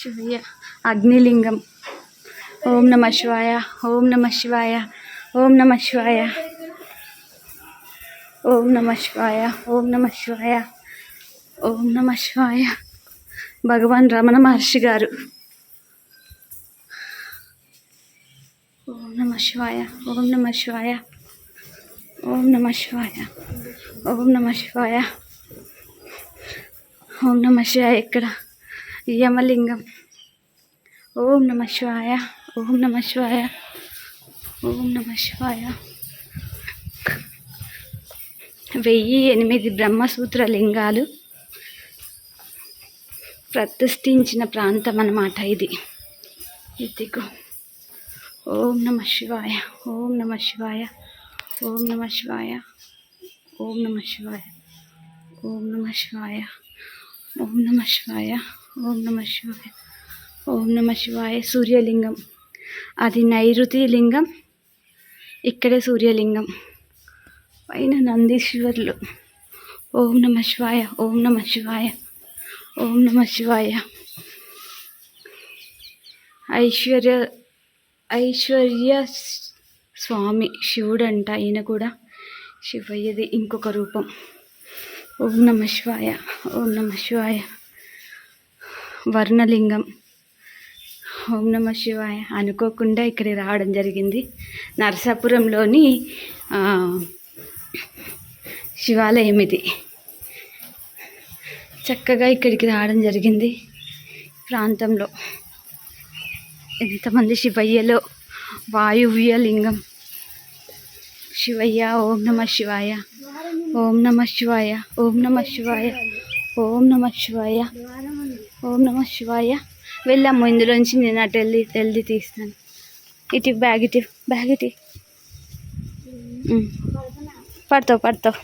శివయ అగ్నిలింగం ఓం నమ శివాయ ఓం నమ శివాయ ఓం నమ శివాయ ఓం నమ శివాయ ఓం నమ శివాయ ఓం నమ శివాయ భగవాన్ రమణ మహర్షి గారు ఓం నమ శివాయ ఓం నమ శివాయ ఓం నమ శివాయ ఓం నమ శివాయ ఓం నమ శివాయ ఇక్కడ యమలింగం. ఓం నమ శివాయ ఓం నమ శివాయ ఓం నమ శివాయ. వెయ్యి ఎనిమిది బ్రహ్మసూత్ర లింగాలు ప్రతిష్ఠించిన ప్రాంతం అన్నమాట ఇది. ఇదిగో. ఓం నమ శివాయ ఓం నమ శివాయ ఓం నమ శివాయ ఓం నమ శివాయ ఓం నమ శివాయ. ఓం నమ శివాయ ఓం నమ శివాయ ఓం నమ శివాయ. సూర్యలింగం. అది నైరుతి లింగం ఇక్కడే సూర్యలింగం. పైన నందీశ్వరులు. ఓం నమ శివాయ ఓం నమ శివాయ ఓం నమ శివాయ. ఐశ్వర్య ఐశ్వర్య స్వామి శివుడంట ఈయన కూడా. శివయ్యది ఇంకొక రూపం. ఓం నమ శివాయ ఓం నమ శివాయ. వర్ణలింగం. ఓం నమ శివాయ. అనుకోకుండా ఇక్కడికి రావడం జరిగింది. నరసాపురంలోని శివాలయం ఇది. చక్కగా ఇక్కడికి రావడం జరిగింది. ప్రాంతంలో ఎంతమంది శివయ్యలో? వాయువ్య లింగం. శివయ్య ఓం నమ శివాయ. ఓం నమ శివాయ ఓం నమ శివాయ ఓం నమ శివాయ ఓం నమ శివాయ వెళ్ళాము ఇందులోంచి నేను అటు వెళ్ళి వెళ్ళి తీస్తాను. ఇటు బ్యాగ్ ఇటు బ్యాగ్ ఇటు. ఉమ్. పడతావు పడతావు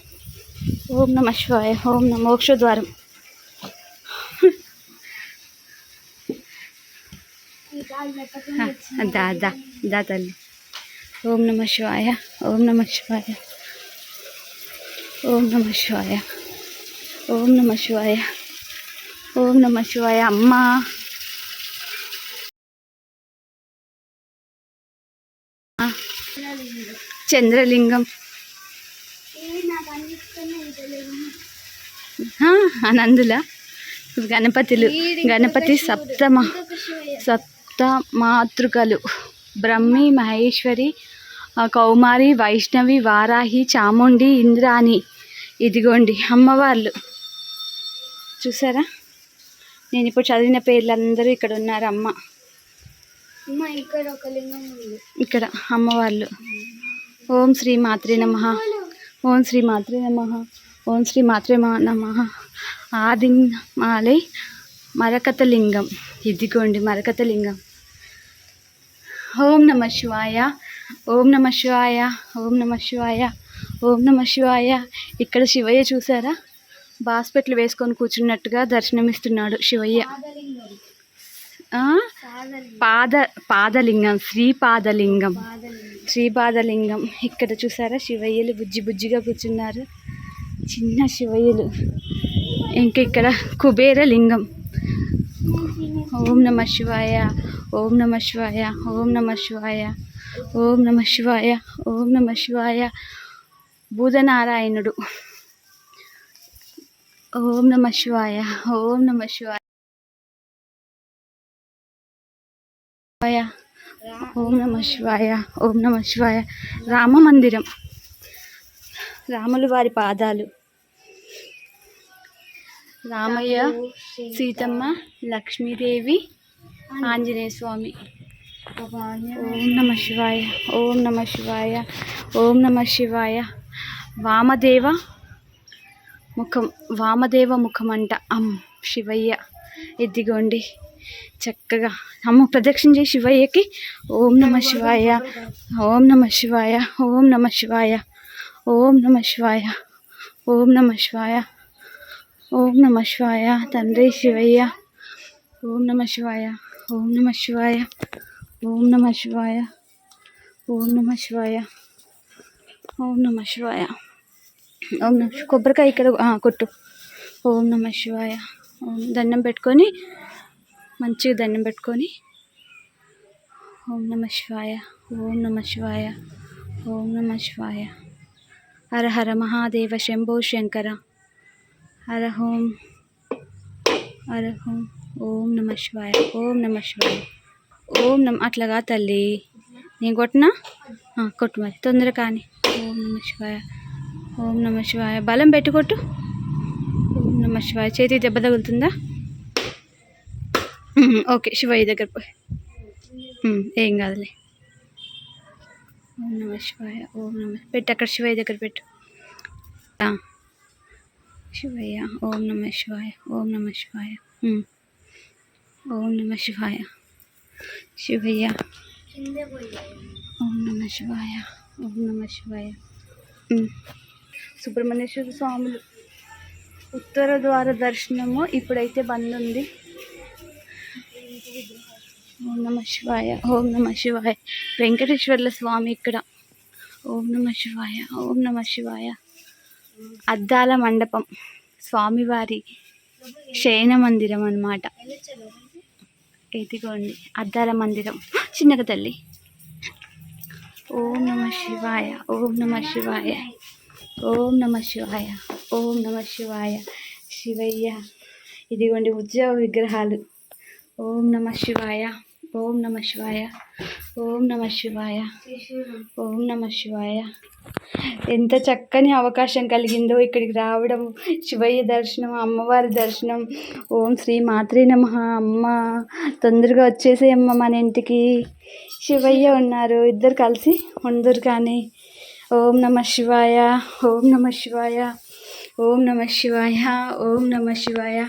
ఓం నమ శివాయ ఓం నమ మోక్షద్వారం. ఆ, దా దా దా తల్లి. ఓం నమ శివాయ ఓం నమ శివాయ. ఓం నమ శివాయ. ఓం నమ శివాయ. ఓం నమ శివాయ అమ్మా. చంద్రలింగం. ఆ, అనందుల. గణపతులు గణపతి సప్తమ సప్త మాతృకలు బ్రహ్మి మహేశ్వరి కౌమారి వైష్ణవి వారాహి చాముండి ఇంద్రాణి. ఇదిగోండి అమ్మవార్లు. చూసారా? నేను ఇప్పుడు చదివిన పేర్లు అందరూ ఇక్కడ ఉన్నారు అమ్మ. ఇక్కడ ఒక లింగం ఉంది. ఇక్కడ అమ్మవార్లు. ఓం శ్రీ మాత్రే నమ. ఓం శ్రీ మాత్రే నమ. ఓం శ్రీ మాత్రే నమ. ఆది మాలై మరకత లింగం. ఇదిగోండి మరకత లింగం. ఓం నమ శివాయ. ఓం నమ శివాయ ఓం నమ శివాయ ఓం నమ శివాయ. ఇక్కడ శివయ్య చూసారా? బాస్పెట్లు వేసుకొని కూర్చున్నట్టుగా దర్శనమిస్తున్నాడు శివయ్య. పాద పాదలింగం పాద పాదలింగం శ్రీపాదలింగం. పాదలింగం శ్రీపాదలింగం. ఇక్కడ చూసారా? శివయ్యలు బుజ్జి బుజ్జిగా కూర్చున్నారు. చిన్న శివయ్యలు. ఇంక ఇక్కడ కుబేర లింగం ఓం నమ శివాయ ఓం నమ శివాయ ఓం నమ శివాయ. ఓం నమ శివాయ ఓం నమ శివాయ. బుధనారాయణుడు ఓం నమ శివాయ ఓం నమ శివాయ. ఓం నమ శివాయ ఓం నమ శివాయ. రామ మందిరం. రాములు వారి పాదాలు. రామయ్య సీతమ్మ లక్ష్మీదేవి ఆంజనేయ స్వామి. ఓం నమ శివాయ ఓం నమ శివాయ ఓం నమ శివాయ వామదేవ ముఖం వామదేవ ముఖం అంట అమ్ శివయ్య ఎదిగోండి చక్కగా అమ్మ ప్రదక్షిణ చేసి శివయ్యకి ఓం నమ శివాయ ఓం నమ శివాయ ఓం నమ శివాయ ఓం నమ శివాయ ఓం నమ శివాయ ఓం నమ శివాయ తండ్రి శివయ్య ఓం నమ శివాయ ఓం నమ శివాయ ఓం నమ శివాయ ఓం నమ శివాయ ఓం నమ శివాయ ఓం నమ కొబ్బరికాయ ఇక్కడ కొట్టు ఓం నమ శివాయ ఓం దండం పెట్టుకొని మంచిగా దండం పెట్టుకొని ఓం నమ శివాయ ఓం నమ శివాయ ఓం నమ శివాయ హర హర మహాదేవ శంభో శంకర హర హోం హర హోం ఓం నమ శివాయ ఓం నమ శివాయ ఓం నమ అట్లాగా తల్లి. నేను కొట్టినా? కొట్టు మరి. తొందర కానీ. ఓం నమ శివాయ. ఓం నమ శివాయ. బలం పెట్టి కొట్టు. ఓం నమ శివాయ. చేతి దెబ్బ తగులుతుందా? ఓకే శివయ్య దగ్గర పోయి. ఏం కాదులే. ఓం నమ శివాయ. ఓం నమ పెట్టు అక్కడ శివయ్య దగ్గర పెట్టు. శివయ్య ఓం నమ శివాయ. ఓం నమ శివాయ. ఓం నమ శివాయ. శివయ్య. ఓం నమ శివాయ ఓం నమ శివాయ. సుబ్రహ్మణ్యేశ్వర స్వాములు ఉత్తర ద్వార దర్శనము ఇప్పుడైతే బంద్ ఉంది. ఓం నమ శివాయ ఓం నమ శివాయ. వెంకటేశ్వర్ల స్వామి ఇక్కడ. ఓం నమ శివాయ ఓం నమ శివాయ. అద్దాల మండపం స్వామివారి శయన మందిరం అన్నమాట. ఇదిగోండి అద్దాల మందిరం. చిన్నక తల్లి. ఓం నమ శివాయ ఓం నమ శివాయ ఓం నమ శివాయ ఓం నమ శివాయ శివయ్య. ఇదిగోండి ఉద్యోగ విగ్రహాలు. ఓం నమ శివాయ. ఓం నమ శివాయ. ఓం నమ శివాయ. ఓం నమ శివాయ. ఎంత చక్కని అవకాశం కలిగిందో ఇక్కడికి రావడం శివయ్య దర్శనం అమ్మవారి దర్శనం. ఓం శ్రీ మాత్రే నమ. అమ్మ తొందరగా వచ్చేసేయమ్మ మన ఇంటికి. శివయ్య ఉన్నారు ఇద్దరు కలిసి ఉండరు కానీ. ఓం నమ శివాయ. ఓం నమ శివాయ. ఓం నమ శివాయ. ఓం నమ శివాయ.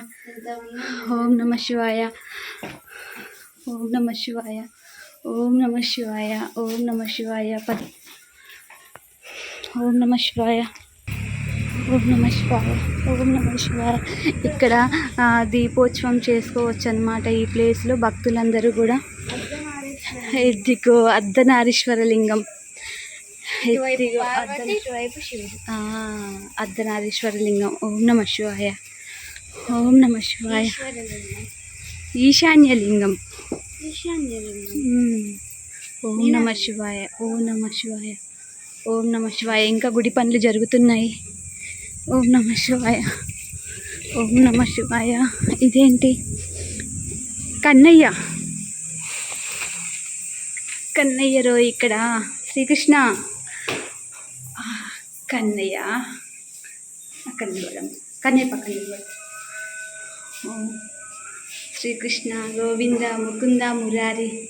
ఓం నమ శివాయ. ఓం నమ శివాయ ఓం నమ శివాయ ఓం నమ శివాయ పది. ఓం నమ శివాయ ఓం నమ శివాయ ఓం నమ శివాయ. ఇక్కడ దీపోత్సవం చేసుకోవచ్చు అనమాట ఈ ప్లేస్లో భక్తులందరూ కూడా. ఇదిగో అర్ధనారీశ్వరలింగం ఇదిగో లింగం. ఓం నమ శివాయ ఓం నమ శివాయ. ఈశాన్యలింగం. మ్మ్. ఓం నమ శివాయ ఓం నమ శివాయ ఓం నమ శివాయ. ఇంకా గుడి పనులు జరుగుతున్నాయి. ఓం నమ శివాయ ఓం నమ శివాయ. ఇదేంటి? కన్నయ్య. కన్నయ్య రో ఇక్కడ. శ్రీకృష్ణ. కన్నయ్య. అక్కడ నిలబడం కన్నయ్య పక్కన నిలబడం ఓం. శ్రీకృష్ణ గోవింద ముకుంద మురారి.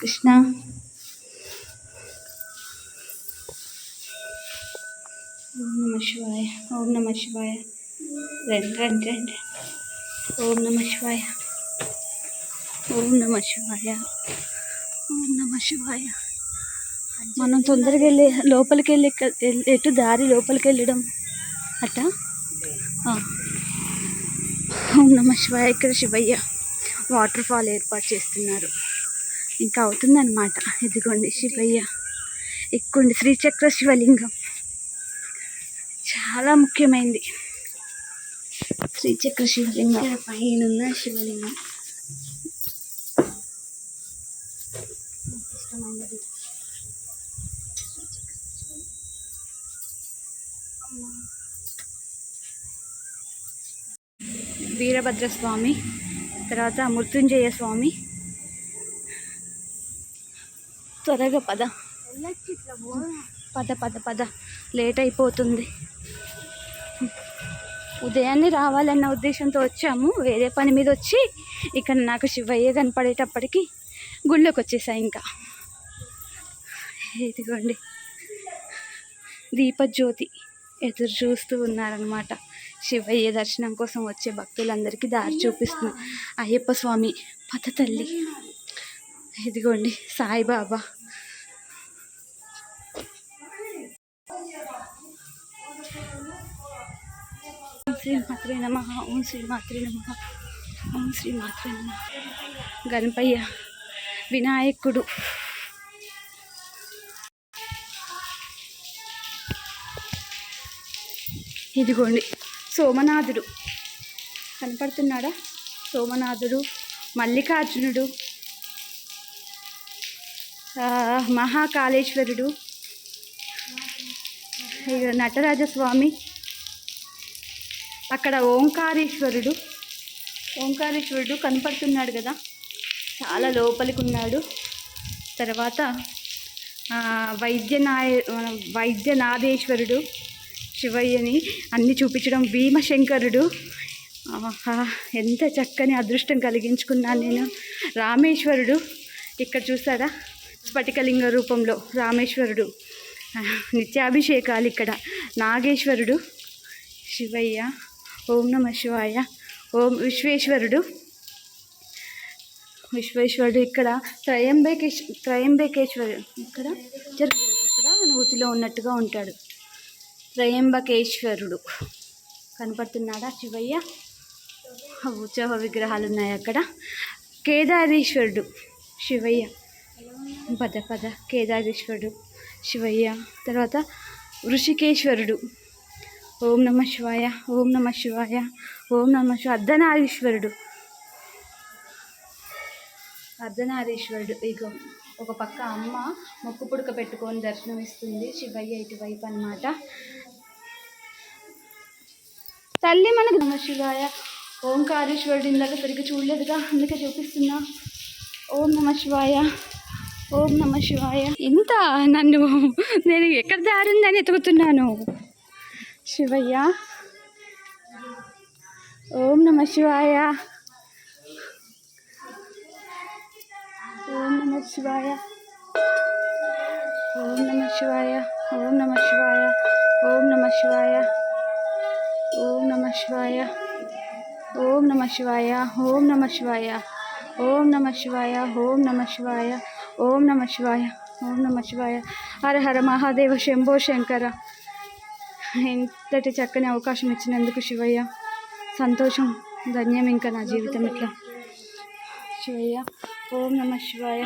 కృష్ణ. ఓం నమ శివాయ ఓం నమ శివాయ. రండి రండి రండి. ఓం నమ శివాయ. ఓం నమ శివాయ. ఓం నమ శివాయ. మనం తొందరగా వెళ్ళి లోపలికి వెళ్ళి ఎటు దారి లోపలికి వెళ్ళడం అట్టా? ఓం నమ శివాయ. ఇక్కడ శివయ్య వాటర్ ఫాల్ ఏర్పాటు చేస్తున్నారు. ఇంకా అవుతుందన్నమాట. ఇదిగోండి శివయ్య. ఎక్కుండి శ్రీచక్ర శివలింగం. చాలా ముఖ్యమైనది శ్రీచక్ర శివలింగం. పైన శివలింగం. వీరభద్ర స్వామి తర్వాత మృత్యుంజయ స్వామి త్వరగా పద. పద పద పద. లేట్ అయిపోతుంది ఉదయాన్నే రావాలన్న ఉద్దేశంతో వచ్చాము. వేరే పని మీద వచ్చి ఇక్కడ నాకు శివయ్య కనపడేటప్పటికి గుళ్ళోకి వచ్చేసాయి ఇంకా. ఇదిగోండి. దీపజ్యోతి. ఎదురు చూస్తూ ఉన్నారనమాట శివయ్య దర్శనం కోసం వచ్చే భక్తులందరికీ దారి చూపిస్తుంది అయ్యప్ప స్వామి పతతల్లి ఇదిగోండి సాయిబాబా. ఓం శ్రీ మాత్రే నమ ఓం శ్రీ మాత్రే నమ ఓం శ్రీ మాత్రే నమ. గణపయ్య వినాయకుడు. ఇదిగోండి సోమనాథుడు. కనపడుతున్నాడా? సోమనాథుడు మల్లికార్జునుడు మహాకాళేశ్వరుడు నటరాజస్వామి అక్కడ ఓంకారేశ్వరుడు. ఓంకారేశ్వరుడు కనపడుతున్నాడు కదా? చాలా లోపలికి ఉన్నాడు తర్వాత వైద్యనాయ వైద్యనాథేశ్వరుడు శివయ్యని అన్ని చూపించడం భీమశంకరుడు. ఎంత చక్కని అదృష్టం కలిగించుకున్నాను నేను. రామేశ్వరుడు ఇక్కడ చూసారా? స్ఫటికలింగ రూపంలో రామేశ్వరుడు. నిత్యాభిషేకాలు ఇక్కడ. నాగేశ్వరుడు శివయ్య ఓం నమ శివాయ ఓం విశ్వేశ్వరుడు. విశ్వేశ్వరుడు ఇక్కడ. త్రయంబకేశ్ త్రయంబకేశ్వరుడు ఇక్కడ జరుగు ఇక్కడ ఊతిలో ఉన్నట్టుగా ఉంటాడు. త్రయంబకేశ్వరుడు. కనపడుతున్నాడా శివయ్య? ఉత్సవ విగ్రహాలు ఉన్నాయి అక్కడ. కేదారేశ్వరుడు. శివయ్య. పద పద. కేదారేశ్వరుడు శివయ్య. తర్వాత ఋషికేశ్వరుడు. ఓం నమ శివాయ ఓం నమ శివాయ ఓం నమ శివ అర్ధనారీశ్వరుడు. అర్ధనారీశ్వరుడు. ఇక ఒక పక్క అమ్మ మొక్కు పుడక పెట్టుకొని దర్శనం ఇస్తుంది శివయ్య ఇటువైపు అన్నమాట. తల్లి మనకు నమ శివాయ ఓంకారేశ్వరుడు ఇందాక సరిగ్గా చూడలేదుగా అందుకే చూపిస్తున్నా ఓం నమ శివాయ ఓం నమ శివాయ ఇంత నన్ను నేను ఎక్కడ దారిందని ఎతుకుతున్నాను శివయ్య ఓం నమ శివాయ ఓం నమ శివాయ ఓం నమ శివాయ ఓం నమ శివాయ ఓం నమ శివాయ ఓం నమ శివాయ. ఓం నమ శివాయ. ఓం నమ శివాయ. ఓం నమ శివాయ. ఓం నమ శివాయ. ఓం నమ శివాయ. ఓం నమ శివాయ. హర హర మహాదేవ శంభో శంకర. ఇంతటి చక్కని అవకాశం ఇచ్చినందుకు శివయ్య. సంతోషం ధన్యం ఇంకా నా జీవితం ఇట్లా. శివయ్య ఓం నమ శివాయ.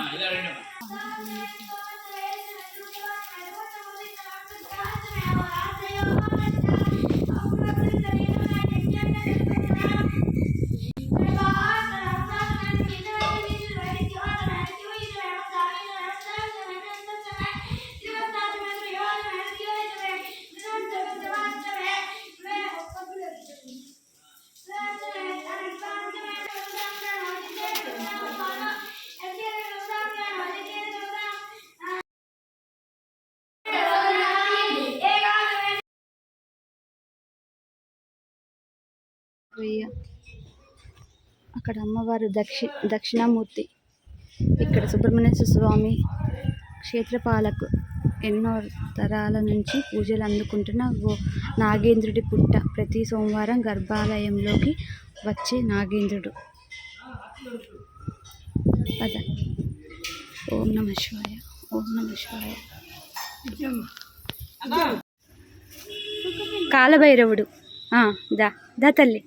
అక్కడ అమ్మవారు దక్షి దక్షిణామూర్తి. ఇక్కడ సుబ్రహ్మణ్య స్వామి క్షేత్రపాలకు ఎన్నో తరాల నుంచి పూజలు అందుకుంటున్న ఓ నాగేంద్రుడి పుట్ట. ప్రతి సోమవారం గర్భాలయంలోకి వచ్చే నాగేంద్రుడు. పద. ఓం నమ శివాయ. ఓం నమ శివాయ. కాలభైరవుడు. ఆ, దా దా తల్లి.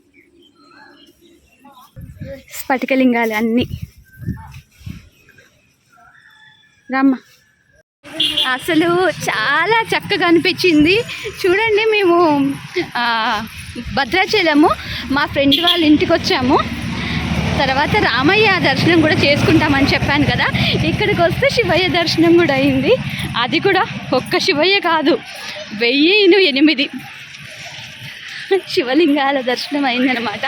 స్ఫటికలింగాలు అన్నీ. రమ్మ. అసలు చాలా చక్కగా అనిపించింది. చూడండి మేము భద్రాచలము. మా ఫ్రెండ్ వాళ్ళ ఇంటికి వచ్చాము. తర్వాత రామయ్య దర్శనం కూడా చేసుకుంటామని చెప్పాను కదా. ఇక్కడికి వస్తే శివయ్య దర్శనం కూడా అయింది. అది కూడా ఒక్క శివయ్య కాదు. వెయ్యి ఎనిమిది. శివలింగాల దర్శనం అయిందనమాట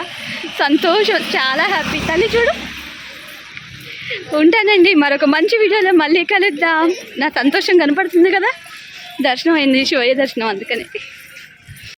సంతోషం చాలా హ్యాపీ తల్లి చూడు. ఉంటానండి మరొక మంచి వీడియోలో మళ్ళీ కలుద్దాం. నా సంతోషం కనపడుతుంది కదా. దర్శనం అయింది శివయ్య దర్శనం అందుకని.